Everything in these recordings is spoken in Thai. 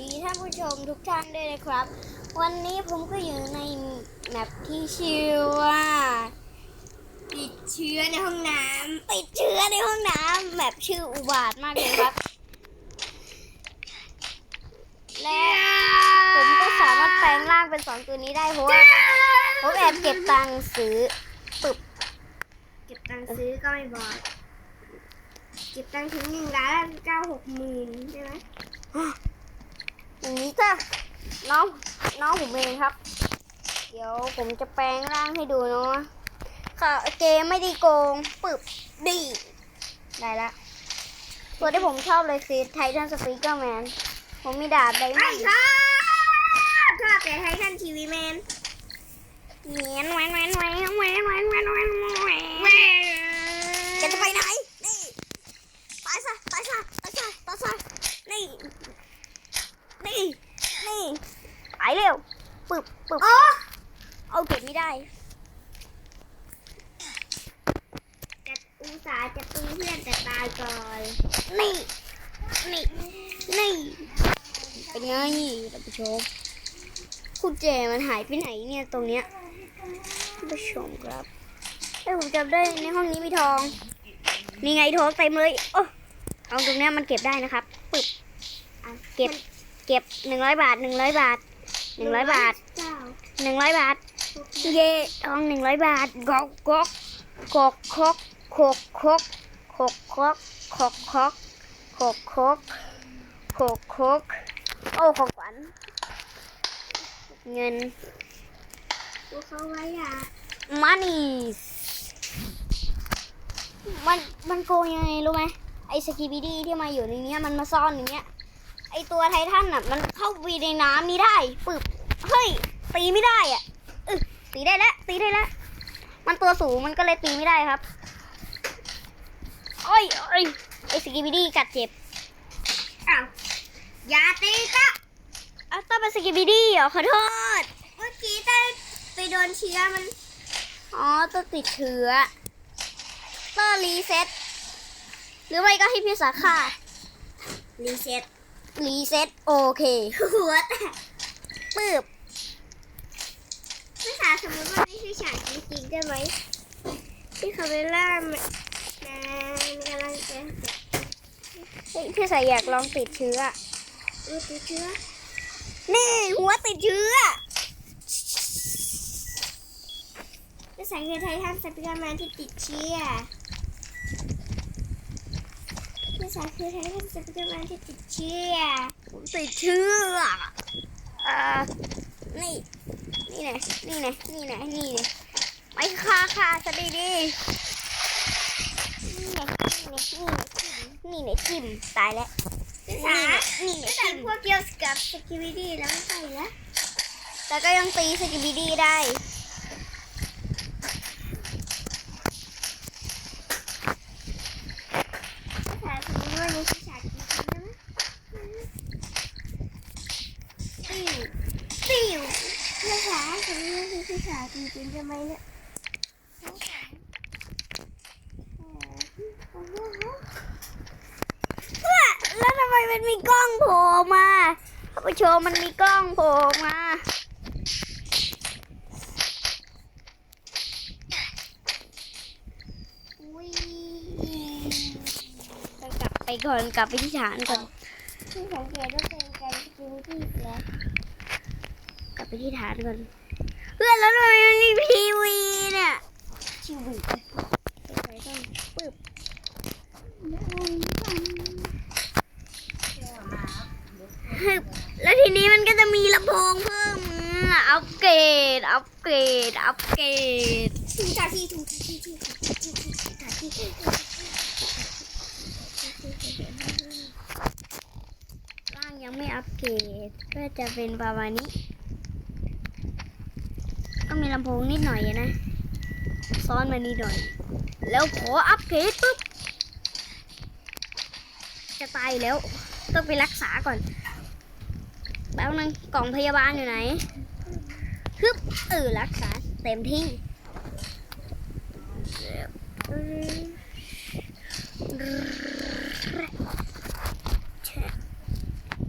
ดีท่านผู้ชมทุกท่านด้วยนะครับ วันนี้ผมก็อยู่ในแมปที่ชื่อว่าติดเชื้อในห้องน้ำติดเชื้อในห้องน้ำแมปชื่ออุบาทมากเลยครับ และผมก็สามารถแปลงร่างเป็นสองตัวนี้ได้เพราะว่าผมแอบเก็บตังค์ซื้อปึบเก็บตังค์ซื้อก็ไม่บอกเก็บตังค์ถึงหนึ่งล้านเก้าหกหมื่นใช่ไหม อย่างนี้จ้ะน้องน้องผมเองครับ เดี๋ยวผมจะแปลงร่างให้ดูเนาะค่ะเกมไม่ได้โกงปึบดีได้ละตัวที่ผมชอบเลยคือไททันสปีกเกอร์แมนผมมีดาบไดมอนด์ชอบแต่ไททันทีวีแมนเหนียนแหวนแหวนแหวนแหวนแหวนแหวนแหวนแหวน แม่ แกจะไปไหนนี่ตายซะตายซะตายซะตายซะนี่นี่นี่ไปเร็วปึบปึบ โอ้ เอาเก็บไม่ได้ จะอุตส่าห์จะตีเพื่อนแต่ตายก่อน นี่ นี่ นี่ เป็นไงท่านผู้ ชมคุณเจมันหายไปไหนเนี่ยตรงเนี้ยท่านผู้ชมครับไอ้ผมจำได้ในห้องนี้มีทองนี่ไงทองเต็มเลยโอ้ทองตรงเนี้ยมันเก็บได้นะครับปึ๊บอะเก็บเก็บหนึ่งร้อยบาทหนึ่งร้อยบาทหนึ่งร้อยบาทเก้าหนึ่งร้อยบาท เย่ทองหนึ่งร้อยบาทกอกกอกกอกคอกโคกคอกโคกคอกโคกคอกโคกคอกโคกคอกโอ้ของขวัญ เงินดูเขาไว้อะ money มันมันโกงยังไงรู้ไหมไอ้สกีบีดีที่มาอยู่ในเนี้ยมันมาซ่อนอย่างเนี้ยไอ้ตัวไททันอะ มันเข้าไปในน้ำนี้ได้ปึบเฮ้ยตีไม่ได้อะอึตีได้แล้วตีได้แล้วมันตัวสูงมันก็เลยตีไม่ได้ครับโอ้ยโอ้ยไอ้สกีบีดีกัดเจ็บอ้าวอย่าตี ก็อ้าวต้องเป็นสกีบีดีเหรอขอโทษ เมื่อกี้ถ้าไปโดนเชื้อมัน อ๋อตัวติดเชื้อเตอร์รีเซ็ตหรือไม่ก็ให้พี่สาขารีเซ็ตรีเซ็ตโอเค หัวแตกปืบภาษาสมมติว่าไม่ใช่ฉากจริงๆได้ไหมที่คาเมล่ามันมันกำลังจะเฮ้ยพี่สายอยากลองติดเชื้ออือติดเชื้อ นี่หัวติดเชื้อภาษาคือไททันสปิกอร์แมนที่ติดเชื้อภาษาคือไททันสปิกอร์แมนที่ติดเชื้อผมติดเชื้ออ่านี่ นี่ไงนี่ไงนี่ไงนี่ไงไม่ฆ่าฆ่าซะดีดีนี่ไงนี่ไงนี่ไงจิ้มตายแล้ว นี่แต่พวกเกี่ยวกับสกิบิดี้แล้วไม่ใช่แล้แต่ก็ยังตีสกิบิดี้ได้ขาจริงๆใช่ไหมเนี่ย มมันมีกล้องโผล่มาท่านผู้ชมมันมีกล้องโผล่มาอุ้ยต้องกลับไปก่อนกลับไปที่ฐานก่อนที่สังเกตว่าเป็นการสกิวิดี้แล้วกลับไปที่ฐานก่อนเพื่อนแล้วทำไมมันมีทีวีเนี่ยชีวิตไปก่อนปึ๊บฮึบ แล้วทีนี้มันก็จะมีลำโพงเพิ่มอัปเกรดอัปเกรดอัปเกรดทูตาที่ทูตาที่ทูตาที่ทูตาที่ร่างยังไม่อัปเกรดก็จะเป็นประมาณนี้ ก็มีลำโพงนิดหน่อยนะ ซ้อนมานิดหน่อย แล้วขออัปเกรดปุ๊บจะตายแล้วต้องไปรักษาก่อน แป๊บนึงกล่องพยาบาลอยู่ไหนฮึบเออรักษาเต็มที่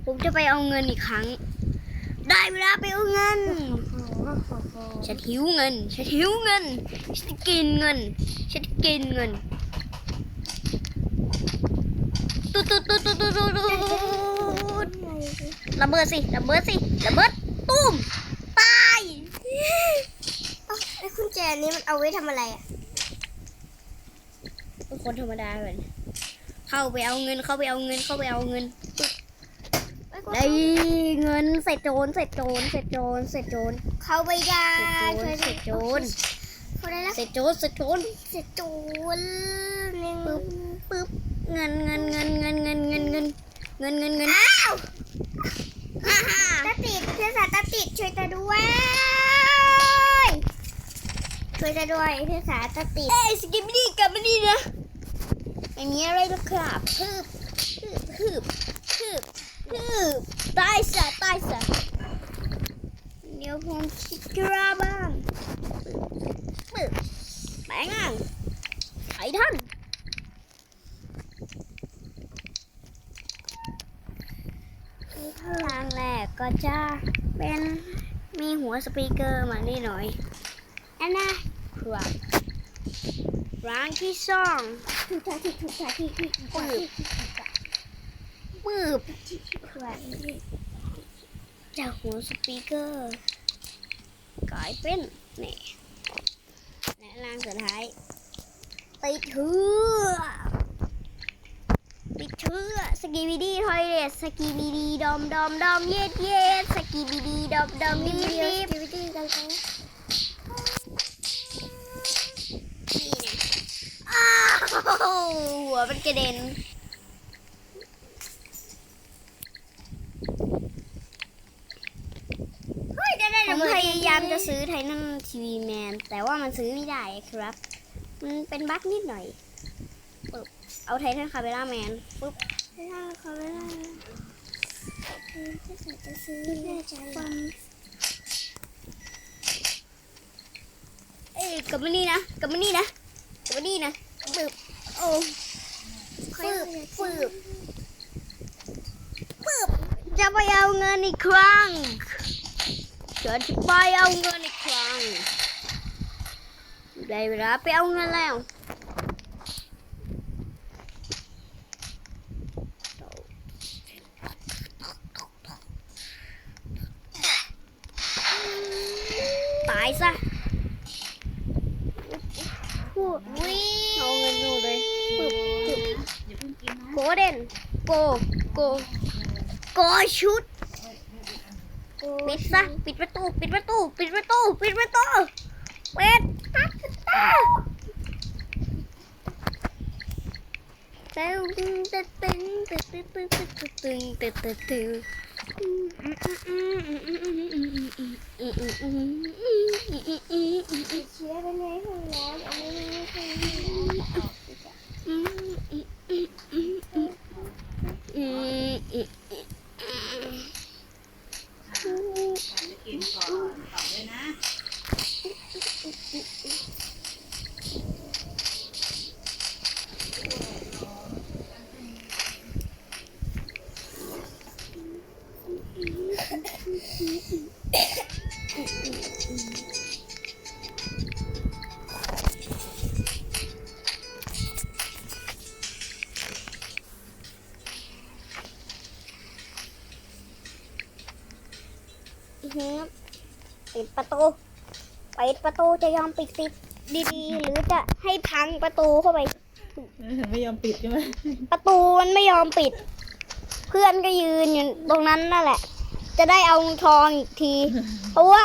ผมจะไปเอาเงินอีกครั้ง ได้เวลาไปเอาเงิน ฉันหิวเงิน ฉันหิวเงิน ฉันกินเงิน ฉันกินเงินตุ๊ตุ๊ตุ๊ตุ๊ตุ๊ตุ๊ ระเบิดสิระเบิดสิระเบิดตุ้มตายเอ้าไอ้คุณแจนี้มันเอาไว้ทำอะไรอะเป็นคนธรรมดาเลยเข้าไปเอาเงินเข้าไปเอาเงินเข้าไปเอาเงินไอ้คุณได้เงินเสร็จโจรเสร็จโจรเสร็จโจรเสร็จโจรเขาไปได้เสร็จโจรเสร็จโจรเขาได้แล้วเสร็จโจรเสร็จโจรเสร็จโจรหนึ่งปึ๊บปึ๊บเงินเงินเงินเงินเงินเงินเงินเงินเงินเงินอ้าว ฮ่าฮ่า ตาติดเพื่อน สาตาติดช่วยตาด้วย ช่วยตาด้วยเพื่อนสาตาติดเอ้ยสกิปปี้กลับมาดีนะไม่มีอะไรหรอกครับฮึบฮึบฮึบฮึบฮึบตายซะตายซะเดี๋ยวผมคิดกราบ้างปึ๊บแปงอ่างไททันทางแร กก็จะเป็นมีหัวสปีกเกอร์มานี่หน่อยอันนะครับร้านที่สองถูกทาที่ถูกทาที่ถูกทาที่ถูกทาปึ๊บที่ครับจากหัวสปีกเกอร์กลายเป็นนี่และร่างสุดท้ายติดเถือติด เถือสกีบีดีทอยเลสสกีบีดีดอมดอมดอมเย็ดเย็ดสกีบีดีดอมดอมมีดิบวิดิดีบโอวิดีกันเขานี่นะอ้าวหัวเป็นกระเด็นเฮ้ยได้ได้ผมพยายามจะซื้อไททันทีวีแมนแต่ว่ามันซื้อไม่ได้ครับ มันเป็นบั๊กนิดหน่อยปึ๊บ เอาไททันคาเบล่าแมนปึ๊บไม่ได้เขาไม่ได้เพื่อนสาวจะซื้อแน่ใจฟันเอ้ยกลับมานี่นะกลับมานี่นะกลับมานี่นะปึ๊บโอ้ปึ๊บปึ๊บปึ๊บจะไปเอาเงินอีกครั้งจะไปเอาเงินอีกครั้งได้เวลาไปเอาเงินแล้ว ตายซะพูดวิ่งเอาเงินหนูเลยปึ๊บปึ๊บโกเด้นโก โก โก ชุด ปิดซะ ปิดประตู ปิดประตู ปิดประตู ปิดประตูปิดตัดตาตึงตึงตึงตึงตึงตึงตึงตึงตึงตึงตึงติดเชื้อไปในห้องน้ำเอาไว้ในห้องน้ำ กินก่อนตอด้วยนะ ปิดประตูปิดประตูจะยอมปิดปิดดีๆ หรือจะให้พังประตูเข้าไป ไม่ยอมปิดใช่ไหมประตูมันไม่ยอมปิด เพื่อนก็ยืนอยู่ตรงนั้นนั่นแหละ จะได้เอาทองอีกที เพราะว่า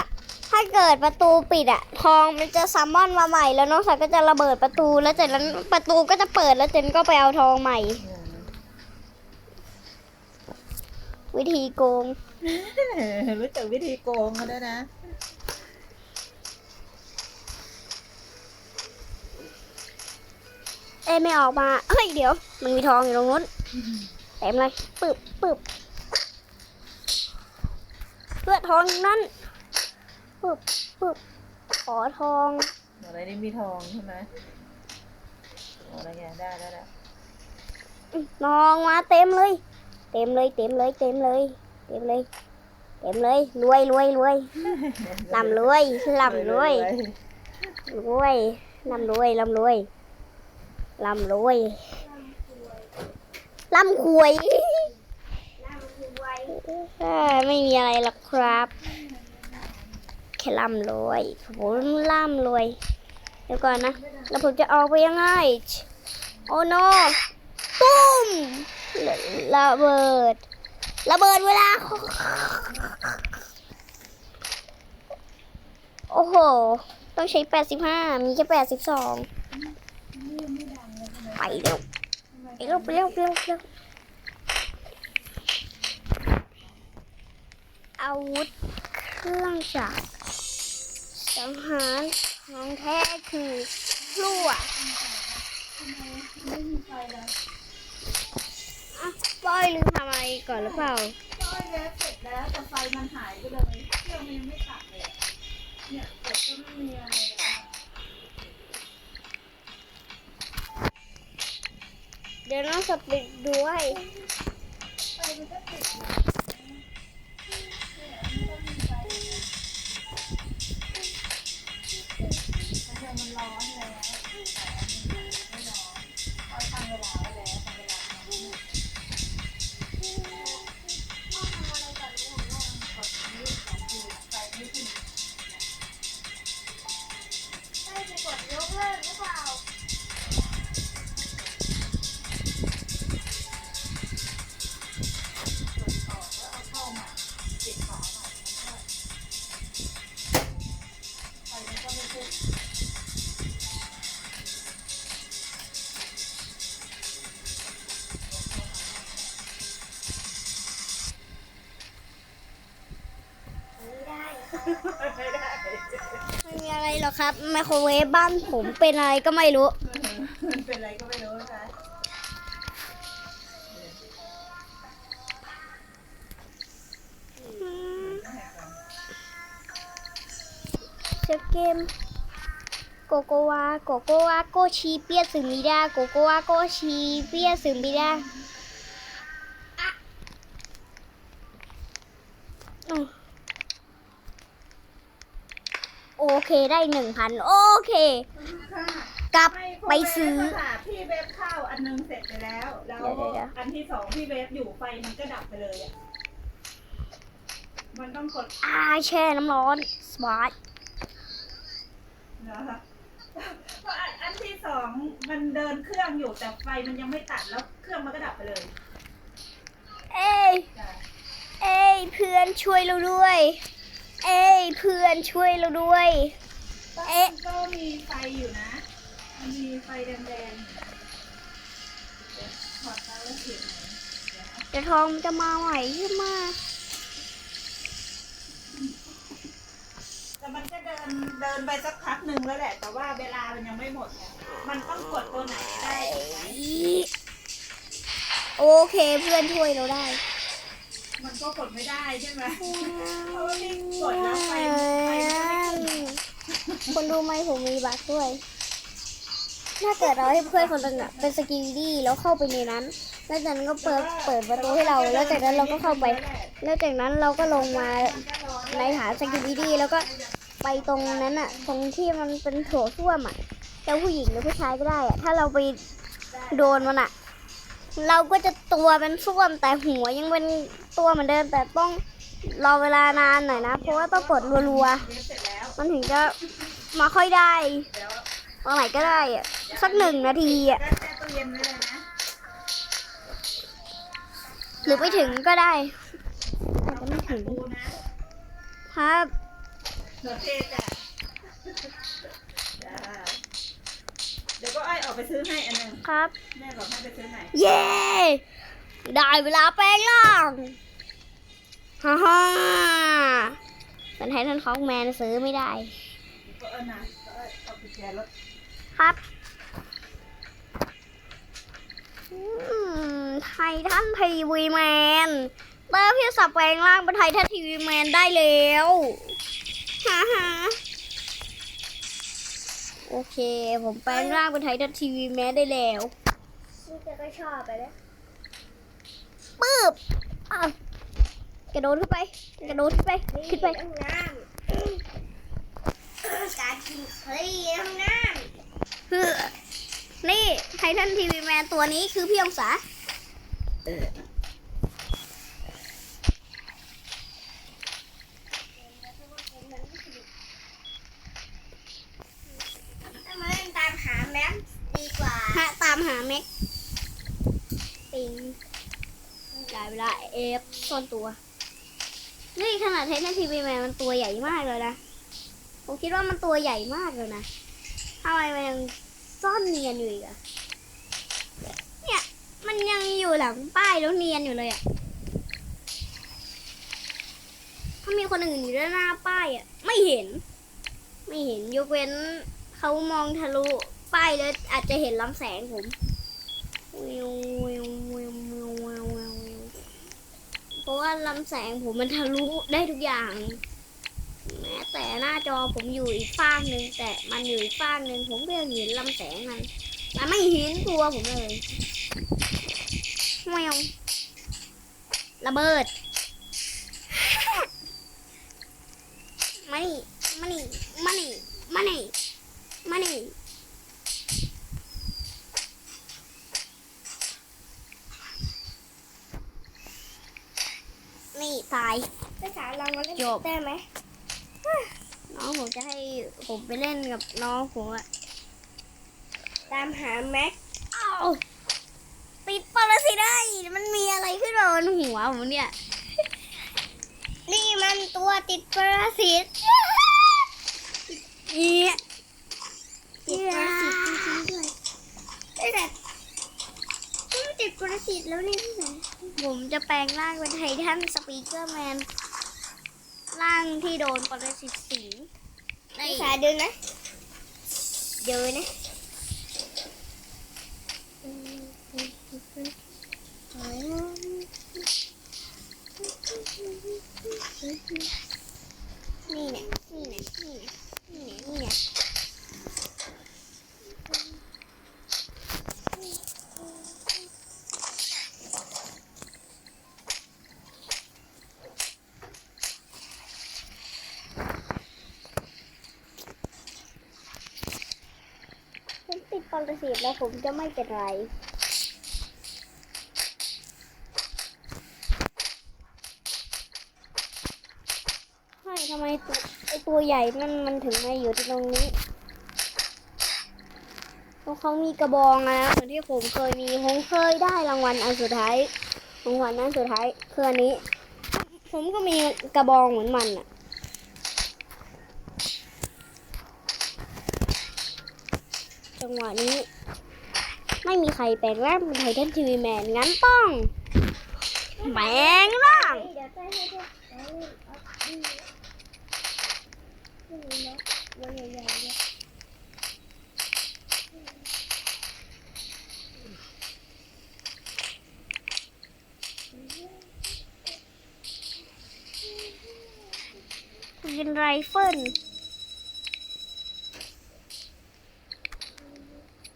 ถ้าเกิดประตูปิดอะทองมันจะซัมมอนมาใหม่ แล้วน้องสาวก็จะระเบิดประตูแล้วจากนั้นประตูก็จะเปิดแล้วเจนก็ไปเอาทองใหม่ วิธีโกง รู้จักวิธีโกงกันด้วยนะ เอ้ยไม่ออกมา เฮ้ยเดี๋ยว มันมีทองอยู่ตรงนู้นเต็มเลยปึ๊บปึ๊บเพื่อทองนั้นปึ๊บปึ๊บขอทองอะไรนี่มีทองใช่ไหมโอ้อะไรเงี้ยได้ได้ได้น้องมาเต็มเลย เต็มเลยเต็มเลยเต็มเลย เต็มเลยเต็มเลยรวยรวยรวยลำรวยลำรวยรวยลำรวยลำรวยลำรวยลำควยไม่มีอะไรหรอกครับแค่ร่ำรวยผมร่ำรวยเดี๋ยวก่อนนะแล้วผมจะออกไปยังไงโอ้โนตุ้มระเบิด ระเบิดเวลา โอ้โห ต้องใช้ 85 มีแค่ 82 ไปเร็ว ไปเร็วไปเร็วไปเร็วไปเร็วอาวุธเครื่องจักรสังหารของแท้คือพลั่วอะ ป้อยลืมทำอะไรก่อนหรือเปล่าฟอยแล้วเสร็จแล้วแต่ไฟมันหายไปเลยเครื่องมันยังไม่ตัดเลย เนี่ยกดก็ไม่มีอะไรเลยอะเดี๋ยวน้องสปิดด้วยไฟมันก็ติด อะไรหรอกครับไมโครเวฟบ้านผมเป็นอะไรก็ไม่รู้มันเป็นอะไรก็ไม่รู้นะคะเชื่อเกมโกโกวาโกโกวาโกชีเปียสึมิดาโกโกวาโกชีเปียสึมิดาอะอืม โอเคได้หนึ่งพันโอเค กลับไปซื้อค่ะพี่เวฟเข้าอันนึงเสร็จไปแล้ว แล้วเดี๋ยวเดี๋ยวเดี๋ยวอันที่สองพี่เวฟอยู่ไฟมันก็ดับไปเลยอะมันต้องกดอาแช่น้ำร้อนสบายนะคะเพราะอันอันที่สองมันเดินเครื่องอยู่แต่ไฟมันยังไม่ตัดแล้วเครื่องมันก็ดับไปเลย เอ้ยจ้ะเอ้ยเพื่อนช่วยเราด้วย เอ้ยเพื่อนช่วยเราด้วย เอ๊ะ ก็มีไฟอยู่นะ มันมีไฟแดงๆเดี๋ยวถอดแล้วเห็นไหมเดี๋ยวนะเดี๋ยวทองจะมาใหม่ใช่ไหมแต่มันก็เดินเดินไปสักพักหนึ่งแล้วแหละ แต่ว่าเวลามันยังไม่หมดไงมันต้องกดตัวไหนได้ถูกไหม โอเคเพื่อนช่วยเราได้ มันก็กดไม่ได้ใช่ไหมเพราะว่าพี่กดแล้วไฟไฟมันไม่ขึ้นคนดูไหมผมมีบัคด้วย ถ้าเกิดเราให้เพื่อนคนหนึงอะเป็นสกิลดี้แล้วเข้าไปในนั้น แล้วจากนั้นก็เปิดเปิดประตูให้เรา แล้วจากนั้นเราก็เข้าไป แล้วจากนั้นเราก็ลงมาในฐานสกิลดี้แล้วก็ไปตรงนั้นอะตรงที่มันเป็นโถส้วมอะจะผู้หญิงหรือผู้ชายก็ได้อะถ้าเราไปโดนมันอะเราก็จะตัวเป็นส้วมแต่หัวยังเป็น ตัวเหมือนเดิมแต่ต้องรอเวลานานหน่อยนะ เพราะว่าต้องกดรัวเวฟเสร็จแล้วๆมันถึงจะมาค่อยได้เดี๋ยวตรงไหนก็ได้อะสักหนึ่งนาทีอะก็แช่ตู้เย็นไว้เลยนะหรือไปถึงก็ได้อาจจะไม่ถึงดูนะครับเหลือเทจ้ะจ้าเดี๋ยวก็ไอ้อยออกไปซื้อให้อันหนึงครับ แม่บอกให้ไปซื้อไหน เย้ ได้เวลาแปลงร่าง ฮ่าฮ่าเป็นไททันคอกแมนซื้อไม่ได้ก็เอานะก็เอาเอากุญแจรถครับอืมไททันทีวีแมนเตอร์พี่สับแปลงร่างเป็นไททันทีวีแมนได้แล้วฮ่าฮ่าโอเค ผมแปลงร่างเป็นไททันทีวีแมนได้แล้วนี่จะก็ชอบไปแล้วปึ๊บอ้าว กระโดดขึ้นไป กระโดดขึ้นไป ขึ้นไปน้ำน้ำการกินคลีน้ำน้คือนี่ไททันทีวีแมนตัวนี้คือพี่องศาำถ้ามาเล่นตามหาแม็กซ์ดีกว่าฮะตามหาแม็กปิงได้เวลาเอฟซ่อนตัว นี่ขนาดไททันทีวีแมนมันตัวใหญ่มากเลยนะ ผมคิดว่ามันตัวใหญ่มากเลยนะทำไมมันยังซ่อนเนียนอยู่อีกอะเนี่ย มันยังอยู่หลังป้ายแล้วเนียนอยู่เลยอะถ้ามีคนอื่นอยู่ด้านหน้าป้ายอะไม่เห็น ไม่เห็นยกเว้นเขามองทะลุป้ายแล้วอาจจะเห็นลำแสงผมวิววิววิววิววิวเพราะ ว่าลำแสงผมมันทะลุได้ทุกอย่าง แม้แต่หน้าจอผมอยู่อีกฟากหนึ่งแต่มันอยู่อีกฟากหนึ่งผมก็ยังเห็นลำแสงมัน มันไม่เห็นตัวผมเลยแมวระเบิดมานี่มานี่มานี่มานี่มานี่ นี่ตายภาษาเรามาเล่นจบ ได้ไหมน้องผมจะให้ผมไปเล่นกับน้องผมอะตามหาแม็กซ์อ้าวติดปรสิตได้ มันมีอะไรขึ้นมาบนหัวผมเนี่ย นี่มันตัวติดปรสิตเนี่ยติดปรสิตจริงๆด้วยแต่แต่มันติดปรสิตแล้วนี่พี่แหมผมจะแปลงร่างเป็นไททันสปีกเกอร์แมน ร่างที่โดนปรสิตสิงในภาษาเดินนะ เดินนะนี่เนี่ยนี่เนี่ยนี่เนี่ยนี่เนี่ยนี่เนี่ยผมติดปร สิตแล้วผมจะไม่เป็นไรใช่ทำไมตัวไอตัวใหญ่มันมันถึงมาอยู่ที่ตรงนี้เพราะเขามีกระบองนะเหมือนที่ผมเคยมีผมเคยได้รางวัลอันสุดท้ายรางวัลนั้นสุดท้ายคืออันนี้ ผมก็มีกระบองเหมือนมันอะ จังหวะนี้ ไม่มีใครแปลงร่างเป็นไททันทีวีแมนงั้นต้องแปลงร่างเดี๋ยวจะให้ด้วยเอาเอาดีนี่นะตัวใหญ่ๆเนี่ย ปืนไรเฟิล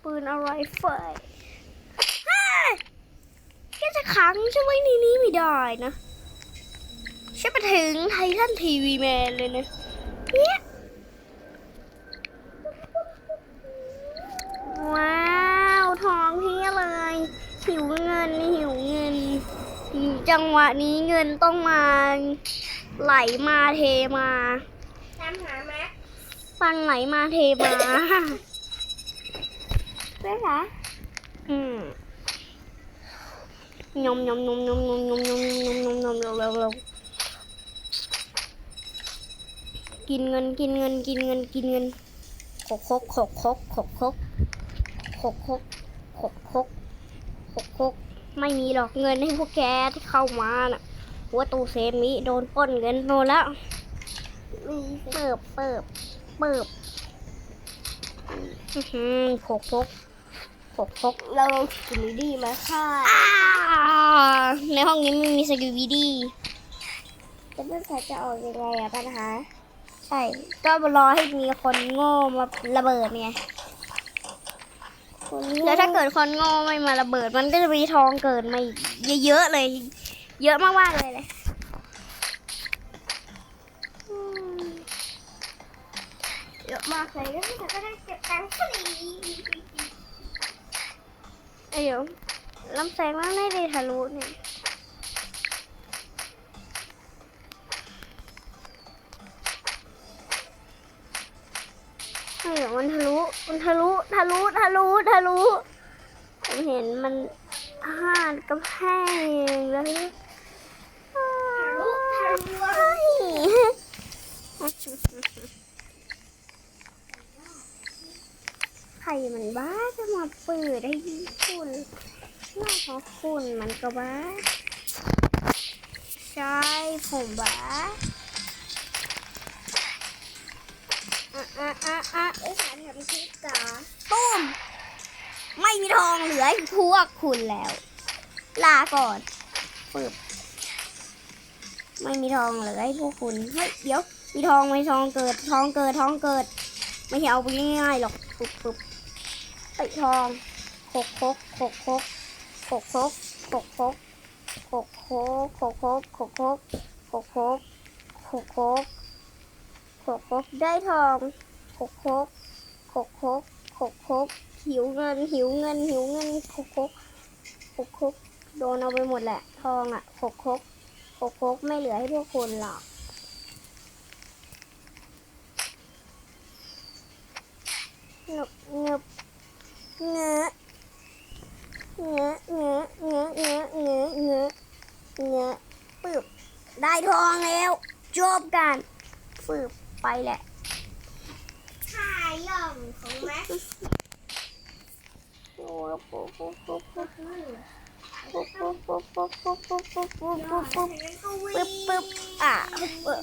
ปืนอะไรเฟิลฮ่าแค่จะขังฉันไว้ในนี้ไม่ได้นะฉันไปถึงไททันทีวีแมนเลยนะเนี่ยว้าวทองเพียเลย หิวเงินหิวเงิน จังหวะนี้เงินต้องมา ไหลมาเทมาตามหาแม็กซ์ฟังไหลมาเทมา ด้วยคะอืมยมยมยมยมยมยมยมยมยมยมเร็วเร็วเร็วกินเงินกินเงินกินเงินกินเงินขกคกขกคกขกคกขกคกขกคกขกคกไม่มีหรอกเงินให้พวกแกที่เข้ามาน่ะหัวตูเซฟนี้โดนป้นเงินโดนแล้วเปิบเปิบเปิบหกคก ขกคกเราลองสกินดี้มาค่ะอ้าในห้องนี้ไม่มีสกิลวีดีแต่เพื่อนสายจะออกยังไงอะปัญหา ใช่ ก็รอให้มีคนโง่มาระเบิดไงคนแล้วถ้าเกิดคนโง่ไม่มาระเบิด มันก็จะมีทองเกิดมาอีกเยอะๆเลย เยอะมากๆเลยเลย เยอะมากเลยแล้วพี่สาวก็ได้เก็บตังค์ฟรี เอ้ยเดี๋ยวลำแสงแล้วไม่ได้ทะลุเนี่ยเอ้ยเดี๋ยวมันทะลุ มันทะลุ ทะลุ ทะลุ ทะลุผมเห็นมันห่านกำแพงเลยทะลุทะลวงเฮ้ยใครมันบ้าจะมาเปิดให้ คุณมันก็บ้าใช่ผมบ้าอะอะอะอะไอ้สารทำคลิปต่อตุ้ม ไม่มีทองเหลือให้พวกคุณแล้ว ลาก่อนปึบไม่มีทองเหลือให้พวกคุณ เฮ้ย เดี๋ยว มีทองไหมทองเกิด ทองเกิด ทองเกิด ไม่ใช่เอาไปง่ายๆหรอก ปึ๊บปึ๊บไอ้ทองหกคกหกคก หกคกหกคกหกคกหกคกหกคกหกคกหกคกหกคกได้ทองหกคกหกคกหกคกหิวเงินหิวเงินหิวเงินหกคกหกคกโดนเอาไปหมดแหละ ทองอะหกคกหกคกไม่เหลือให้พวกคุณหรอกเงบเงบเงอะเงอะเงอะเงอะเงอะเงอะเงอะเงอะปึ๊บได้ทองแล้วจบกันปึ๊บ ไปแหละค่าย่อมของแม็กโอ้ปุ๊บปุ๊บปุ๊บปุ๊บปุ๊บปุ๊บปุ๊บปุ๊บปุ๊บปุ๊บปุ๊บปุ๊บปุ๊บปุ๊บปึ๊บปึ๊บอะปึ๊บ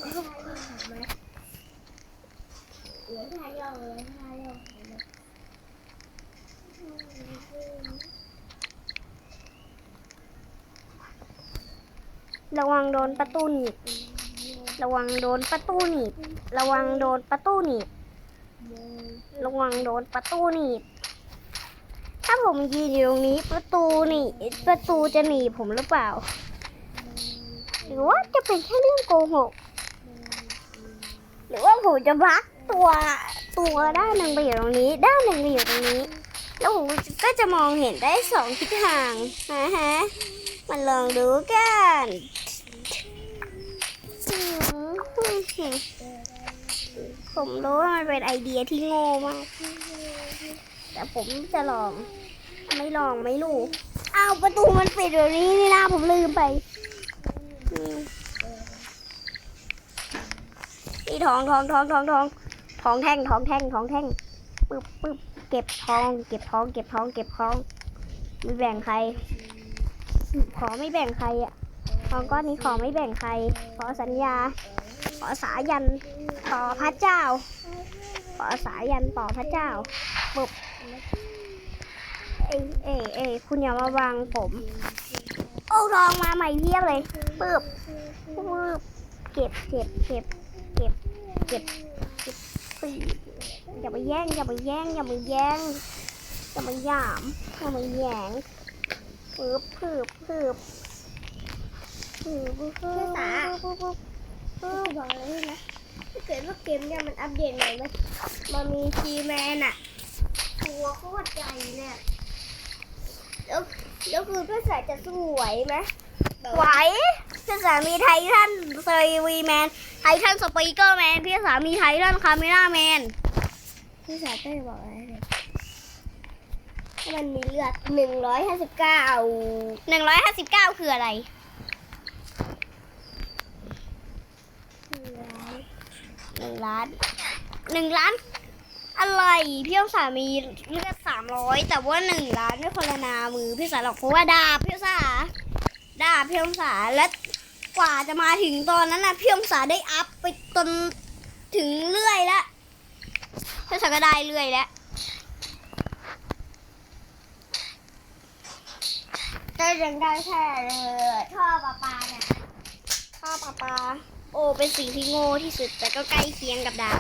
เหลือค่าย่อมเหลือค่าย่อมระวังโดนประตูหนีบ ระวังโดนประตูหนีบ ระวังโดนประตูหนีบ ระวังโดนประตูหนีบ ถ้าผมยืนอยู่ตรงนี้ประตูหนีบประตูจะหนีบผมหรือเปล่า หรือว่าจะเป็นแค่เรื่องโกหก หรือว่าผมจะบักตัวตัวด้านหนึ่งไปอยู่ตรงนี้ ด้านหนึ่งไปอยู่ตรงนี้ แล้วผมก็จะมองเห็นได้สองทิศทางนะฮะ มาลองดูกัน ผมรู้ว่ามันเป็นไอเดียที่โง่มาก แต่ผมจะลอง ไม่ลองไม่รู้อ้าวประตูมันปิดแบบนี้นี่นะผมลืมไปนี่ทองทองทองทองทองทองแท่งทองแท่งทองแท่งปึ๊บปึ๊บเก็บทอง เก็บทอง เก็บทอง เก็บทอง ไม่แบ่งใคร ขอไม่แบ่งใครอะทองก้อนนี้ขอไม่แบ่งใคร ขอสัญญา อสายันต่อพระเจ้า ขอสายันต่อพระเจ้าปุบเอเอเอคุณอย่ามาวางผม โอ้รองมาใหม่เพียบเลยปุ๊บปุ๊บเก็บเก็บเก็บเก็บเก็บเก็บอย่าไปแย่งอย่าไปแย่งอย่าไปแย่งอย่าไปยามอย่าไปแย่งปึ๊บปึ๊บปึ๊บปึ๊บปุ๊บ ออบอกเลยนะถ้าเกิดว่าเกมเนี่ยมันอัปเดตใหม่มันมันมีทีแมนอะตัวโคตรใหญ่เนี่ยแล้วแล้วคือเพื่อนสายจะสู้ไหวไหมแบบไหวว่าพี่สามีไททันเซวีแมน ไททันสปีกเกอร์แมน พี่สามีไททันคาเมล่าแมน พี่สายก็จะบอกอะไรเลยถ้ามันมีเลือดหนึ่งร้อยห้าสิบเก้าหนึ่งร้อยห้าสิบเก้าคืออะไร หนึ่ง ล้านหนึ่งล้าน อะไรพี่สามีเลือดสามร้อยแต่ว่าหนึ่งล้านไม่คนละนามือพี่สาหรอกเพราะว่าดาบพี่สาดาบพี่สาและกว่าจะมาถึงตอนนั้นนะพี่สาได้อัพไปจนถึงเรื่อยแล้วพี่สาก็ได้เรื่อยแล้วได้ยังได้แค่เลยท่อประปาเนี่ยข้าปลาปลา โอเป็นสิ่งที่โง่ที่สุดแต่ก็ใกล้เคียงกับดาบ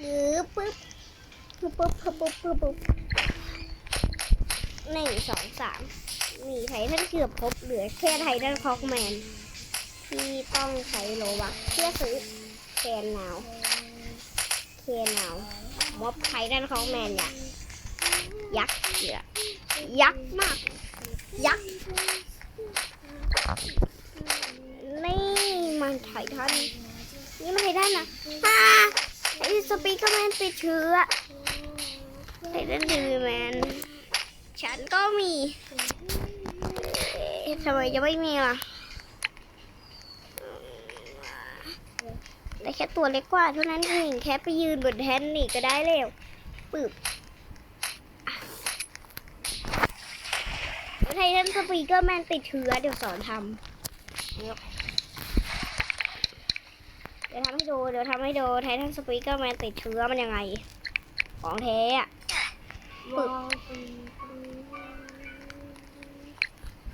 ปึ๊บปึ๊บปึ๊บปึ๊บปึ๊บปึ๊บหนึ่งสองสามมีไททันเกือบครบเหลือแค่ไททันคอกแมน ที่ต้องใช้โลวักเพื่อซื้อแคนหนาวแคนหนาวม็อบไททันคอกแมนเนี่ยยักษ์เหลือ ยักษ์มาก ยักษ์ นี่มันไททัน นี่มันไททันนะฮ่าไอ้สปีกเกอร์แมนติดเชื้อไททันทีแมน ฉันก็มีทำไมจะไม่มีล่ะ แต่แค่ตัวเล็กกว่าเท่านั้นเองแค่ไปยืนบนแทนนี่ก็ได้แล้วปึ๊บ ททันสปีกเกอร์แมนติดเชื้อเดี๋ยวสอนทำเดี๋ยวเดี๋ยวทำให้ดูเดี๋ยวทำให้ดูไททันสปีกเกอร์แมนติดเชื้อมันยังไง ของแท้อะปึบ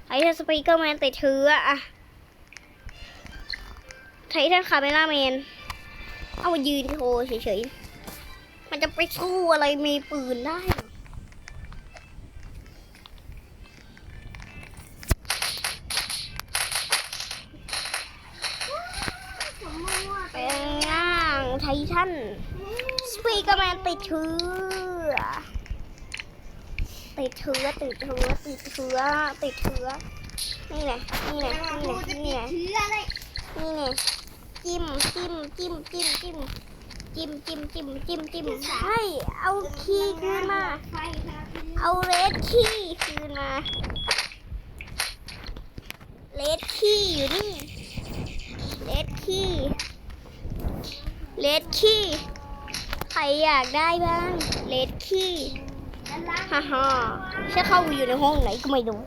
ไททันสปีกเกอร์แมนติดเชื้ออะไททันคาเมล่าแมนเอามายืนโชว์เฉยๆมันจะไปสู้อะไรมีปืนได้เหรอเป็นย่างไททันสปีกเกอร์แมนติดเชื้อ ติดเชื้อติดเชื้อติดเชื้อติดเชื้อนี่แหละนี่แหละนี่แหละนี่แหละเชื้ออะไรนี่ไงจิ้มจิ้มจิ้มจิ้มจิ้มจิ้มจิ้มจิ้มจิ้มจิ้มใช่เอาขี้คืนมาเอาเลดขี้คืนมาเลดขี้อยู่นี่เลดขี้เลดขี้ใครอยากได้บ้างเลดขี้ ฮ่าฮ่าฉันเข้าไปอยู่ในห้องไหนก็ไม่รู้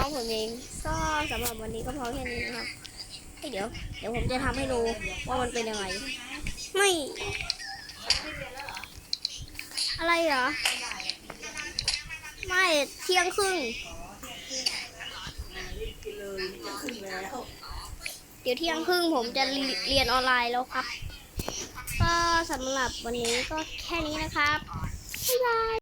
องผมเองก็สำหรับวันนี้ก็พอแค่นี้นะครับเฮ้เดี๋ยว เดี๋ยวผมจะทำให้ดูว่ามันเป็นยังไง ไม่ อะไรเหรอ ไม่เที่ยงครึ่ง เดี๋ยวเที่ยงครึ่งผมจะเรียนออนไลน์แล้วครับ ก็สำหรับวันนี้ก็แค่นี้นะครับ บ๊ายบาย